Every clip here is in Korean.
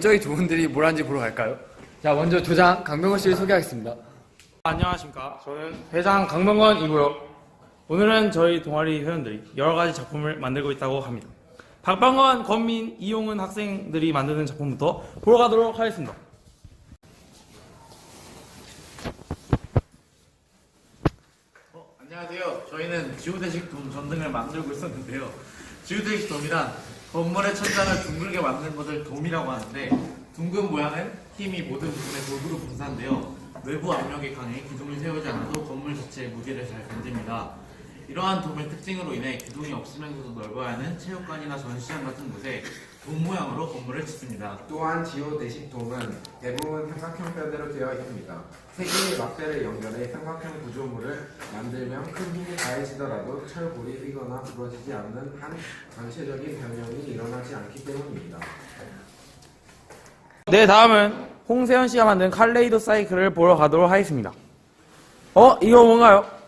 저희 조원들이 뭘 하는지 보러 갈까요? 자, 먼저 조장 강병호 씨를 소개하겠습니다. 안녕하십니까. 저는 회장 강명건이고요. 오늘은 저희 동아리 회원들이 여러 가지 작품을 만들고 있다고 합니다. 박방건, 권민, 이용은 학생들이 만드는 작품부터 보러 가도록 하겠습니다. 어, 안녕하세요. 저희는 지오대식 돔 전등을 만들고 있었는데요. 지오대식 돔이란 건물의 천장을 둥글게 만드는 것을 돔이라고 하는데 둥근 모양은 힘이 모든 부분의 골고루 분산되어 외부 압력에 강해 기둥을 세우지 않아도 건물 자체의 무게를 잘 견딥니다. 이러한 돔의 특징으로 인해 기둥이 없으면서도 넓어야 하는 체육관이나 전시장 같은 곳에 돔 모양으로 건물을 짓습니다. 또한 지오대식 돔은 대부분 삼각형 뼈대로 되어 있습니다. 세 개의 막대를 연결해 삼각형 구조물을 만들면 큰 힘이 가해지더라도 철골이 휘거나 부러지지 않는 한 전체적인 변형이 일어나지 않기 때문입니다. 네, 다음은 홍세현 씨가 만든 칼레이도 사이클을 보러 가도록 하겠습니다. 어, 이거 뭔가요?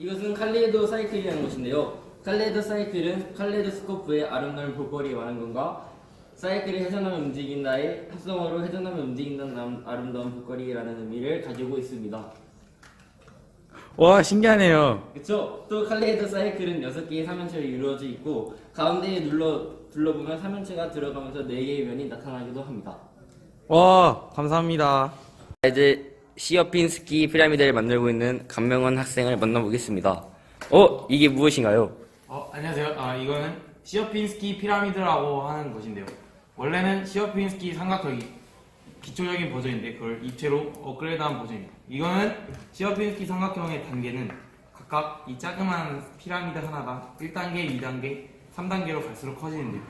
어, 이것은 칼레이도 사이클이라는 것인데요. 칼레이도 사이클은 칼레이도스코프의 아름다운 볼거리에 많은 것과 사이클이 회전하며 움직인다의 합성어로 회전하며 움직인다는 남- 아름다운 볼거리라는 의미를 가지고 있습니다. 와, 신기하네요. 그쵸? 또 칼레이도 사이클은 6개의 삼연체로 이루어져 있고 가운데에 눌러 둘러보면 삼연체가 들어가면서 4개의 면이 나타나기도 합니다. 와, 감사합니다. 이제 시어핀스키 피라미드를 만들고 있는 감명원 학생을 만나보겠습니다. 어, 이게 무엇인가요? 어, 안녕하세요. 아, 이거는 시어핀스키 피라미드라고 하는 것인데요. 원래는 시어핀스키 삼각형이 기초적인 버전인데 그걸 입체로 업그레이드한 버전입니다. 이거는 시어핀스키 삼각형의 단계는 각각 이 자그마한 피라미드 하나가 1단계, 2단계, 3단계로 갈수록 커지는데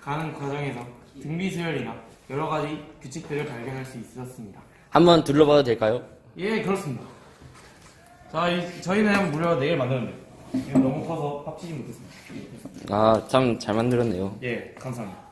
가는 과정에서 등비 수열이나 여러 가지 규칙들을 발견할 수 있었습니다. 한번 둘러봐도 될까요? 예, 그렇습니다. 자, 이- 저희는 무려 4개를 만들었는데 이거 너무 커서 합치지 못했습니다. 아, 참 잘 만들었네요. 예, 감사합니다.